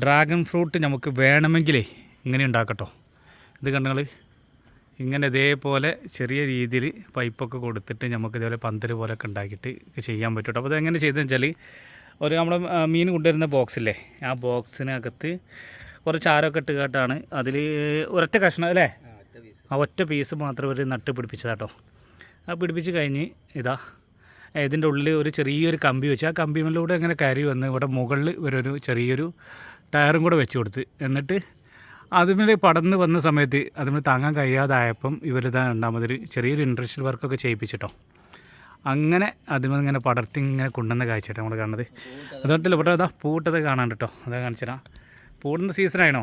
Dragon fruit നമുക്ക് വേണമെങ്കിലേ ഇങ്ങനെ ഉണ്ടാക്കട്ടോ. ഇത് കണ്ടങ്ങൾ ഇങ്ങനെ ഇതേപോലെ ചെറിയ രീതിയിൽ പൈപ്പൊക്കെ കൊടുത്തിട്ട് നമുക്ക് ഇതേപോലെ പന്തൽ പോലെയൊക്കെ ഉണ്ടാക്കിയിട്ട് ചെയ്യാൻ പറ്റും അപ്പോൾ അതെങ്ങനെ ചെയ്തതെന്ന് വെച്ചാൽ ഒരു നമ്മൾ മീൻ കൊണ്ടുവരുന്ന ബോക്സില്ലേ? ആ ബോക്സിനകത്ത് കുറച്ച് ആരൊക്കെ ഇട്ട് കേട്ടാണ്. അതിൽ ഒരൊറ്റ കഷ്ണം അല്ലേ? ആ ഒറ്റ പീസ് മാത്രം ഒരു നട്ട് പിടിപ്പിച്ചതാട്ടോ. ആ പിടിപ്പിച്ച് കഴിഞ്ഞ് ഇതാ ഇതിന്റെ ഉള്ളിൽ ഒരു ചെറിയൊരു കമ്പി വെച്ച് ആ കമ്പിയിലൂടെ ഇങ്ങനെ കയറി വന്ന് ഇവിടെ മുകളിൽ ഒരു ചെറിയൊരു ടയറും കൂടെ വെച്ച് കൊടുത്ത്. എന്നിട്ട് അതിന് പടന്ന് വന്ന സമയത്ത് അതിന് താങ്ങാൻ കഴിയാതായപ്പം ഇവരിതാ രണ്ടാമതൊരു ചെറിയൊരു ഇൻട്രസ്റ്റൽ വർക്കൊക്കെ ചെയ്യിപ്പിച്ചിട്ടോ. അങ്ങനെ അതിന് ഇങ്ങനെ പടർത്തി ഇങ്ങനെ കൊണ്ടുവന്ന കാഴ്ച നമ്മൾ കാണുന്നത്. അതുകൊണ്ടല്ല ഇവിടെ അതാ പൂട്ടത് കാണാൻ കേട്ടോ അതാ കാണിച്ചാ പൂടുന്ന സീസണായിണോ?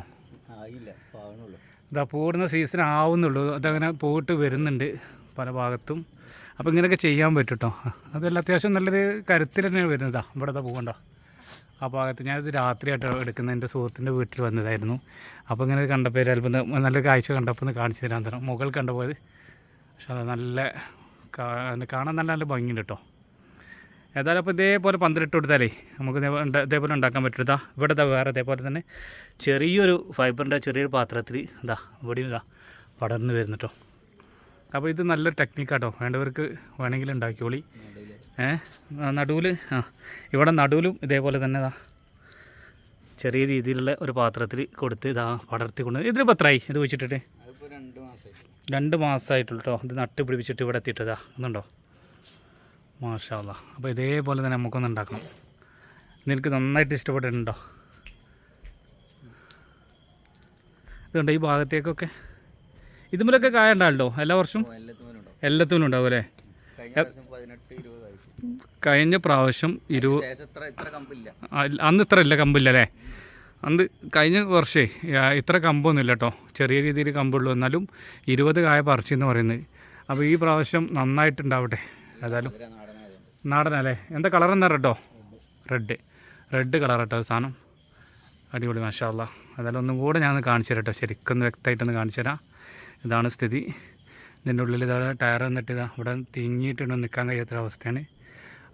ഇതാ പൂടുന്ന സീസൺ ആവുന്നുള്ളൂ. അതങ്ങനെ പോയിട്ട് വരുന്നുണ്ട് പല ഭാഗത്തും. അപ്പോൾ ഇങ്ങനെയൊക്കെ ചെയ്യാൻ പറ്റും കേട്ടോ അതെല്ലാം അത്യാവശ്യം നല്ലൊരു കരുത്തിൽ തന്നെയാണ് വരുന്നതാ. ഇവിടെ അതാ പോകണ്ട ആ ഭാഗത്ത് ഞാനിത് രാത്രിയായിട്ട് എടുക്കുന്ന എന്റെ സുഹൃത്തിന്റെ വീട്ടിൽ വന്നതായിരുന്നു. അപ്പോൾ ഇങ്ങനെ കണ്ടപ്പോൾ ചിലപ്പോൾ നല്ലൊരു കാഴ്ച കണ്ടപ്പോൾ ഒന്ന് കാണിച്ചു തരാൻ തരാം മുകൾ കണ്ടുപോയത് പക്ഷെ അത് നല്ല കാണാൻ നല്ല നല്ല ഭംഗിയുണ്ട് കേട്ടോ. ഏതായാലും അപ്പോൾ ഇതേപോലെ പന്തലിട്ട് കൊടുത്താലേ നമുക്ക് ഇതേപോലെ ഉണ്ടാക്കാൻ പറ്റും ഇവിടെ ഇതാ വേറെ ഇതേപോലെ തന്നെ ചെറിയൊരു ഫൈബറിന്റെ ചെറിയൊരു പാത്രത്തിൽ ഇതാ ഇവിടെ ഇതാ പടർന്ന് വരുന്നു കേട്ടോ. അപ്പോൾ ഇത് നല്ലൊരു ടെക്നിക്കാട്ടോ വേണ്ടവർക്ക് വേണമെങ്കിൽ ഉണ്ടാക്കിയോളി ഏ? നടുവിൽ ആ ഇവിടെ നടുവിലും ഇതേപോലെ തന്നെ ഇതാ ചെറിയ രീതിയിലുള്ള ഒരു പാത്രത്തിൽ കൊടുത്ത് ഇതാ പടർത്തി കൊണ്ട് ഇതിലിപ്പോൾ എത്രയായി ഇത് വെച്ചിട്ടിട്ട്? രണ്ട് മാസമായി രണ്ട് മാസമായിട്ടുള്ളൂ കേട്ടോ ഇത് നട്ട് പിടിപ്പിച്ചിട്ട് ഇവിടെ എത്തിയിട്ടതാ. എന്നുണ്ടോ മാഷാല്ല അപ്പോൾ ഇതേപോലെ തന്നെ നമുക്കൊന്ന് ഉണ്ടാക്കണം. നിനക്ക് നന്നായിട്ട് ഇഷ്ടപ്പെട്ടിട്ടുണ്ടോ? ഇതുണ്ടോ ഈ ഭാഗത്തേക്കൊക്കെ? ഇതുമൂലൊക്കെ കായ ഉണ്ടാവല്ലോ എല്ലാ വർഷവും? എല്ലാത്തിനും ഉണ്ടാവും അല്ലേ? കഴിഞ്ഞ പ്രാവശ്യം ഇരുപത് അന്ന് ഇത്ര ഇല്ല കമ്പില്ല അല്ലേ? അന്ന് കഴിഞ്ഞ വർഷേ ഇത്ര കമ്പൊന്നുമില്ല കേട്ടോ. ചെറിയ രീതിയിൽ കമ്പുള്ളൂ. എന്നാലും ഇരുപത് കായ പറിച്ചു എന്ന് പറയുന്നത്. അപ്പോൾ ഈ പ്രാവശ്യം നന്നായിട്ടുണ്ടാവട്ടെ. ഏതായാലും നാടനല്ലേ എന്താ കളർ എന്താ റെഡോ? റെഡ്. റെഡ് കളർ കേട്ടോ സാധനം. അടിപൊളി മാഷാല്ല ഏതായാലും ഒന്നും കൂടെ ഞാൻ കാണിച്ചു തരാം കേട്ടോ. ശരിക്കൊന്ന് വ്യക്തമായിട്ടൊന്ന് കാണിച്ചു തരാം. ഇതാണ് സ്ഥിതി. ഇതിന്റെ ഉള്ളിൽ ഇതാ ടയർ വന്നിട്ട് ഇതാ ഇവിടെ തിങ്ങിയിട്ടുണ്ട് നിൽക്കാൻ കഴിയാത്തൊരവസ്ഥയാണ്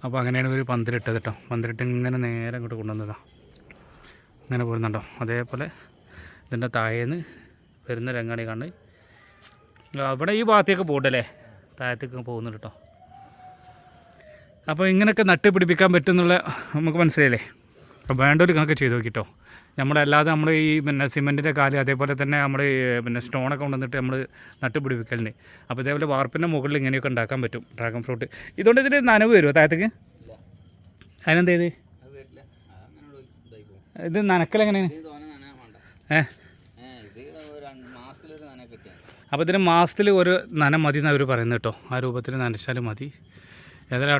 അപ്പോൾ അങ്ങനെയാണ് ഒരു പന്തലിട്ടത് കേട്ടോ പന്തലിട്ട് ഇങ്ങനെ നേരെ അങ്ങോട്ട് കൊണ്ടുവന്നതാണ് അങ്ങനെ പോരുന്നുണ്ടോ? അതേപോലെ ഇതിന്റെ താഴേന്ന് വരുന്ന രംഗാണി കാണ് അവിടെ ഈ ഭാഗത്തേക്ക് പോകണ്ടല്ലേ? താഴത്തേക്ക് പോകുന്നുണ്ട് കേട്ടോ അപ്പോൾ ഇങ്ങനെയൊക്കെ നട്ട് പിടിപ്പിക്കാൻ പറ്റുന്നുള്ള നമുക്ക് മനസ്സിലായില്ലേ? അപ്പോൾ വേണ്ട ഒരു കണക്ക് ചെയ്ത് നോക്കിട്ടോ. നമ്മളല്ലാതെ നമ്മൾ ഈ പിന്നെ സിമെന്റിന്റെ കാൽ അതേപോലെ തന്നെ നമ്മൾ പിന്നെ സ്റ്റോണൊക്കെ കൊണ്ടുവന്നിട്ട് നമ്മൾ നട്ട് പിടിപ്പിക്കലുണ്ട് അപ്പോൾ ഇതേപോലെ വാർപ്പിന്റെ മുകളിൽ ഇങ്ങനെയൊക്കെ ഉണ്ടാക്കാൻ പറ്റും. ഡ്രാഗൺ ഫ്രൂട്ട് ഇതുകൊണ്ട് ഇതിന് നനവ് വരുമോ താഴത്തേക്ക്? അതിനെന്തേത്? ഇത് നനക്കലെങ്ങനെയാണ് ഏഹ് അപ്പോൾ ഇതിന് മാസത്തിൽ ഒരു നന മതി എന്നവർ പറയുന്നത് കേട്ടോ. ആ രൂപത്തിൽ നനച്ചാലും മതി. ഏതായാലും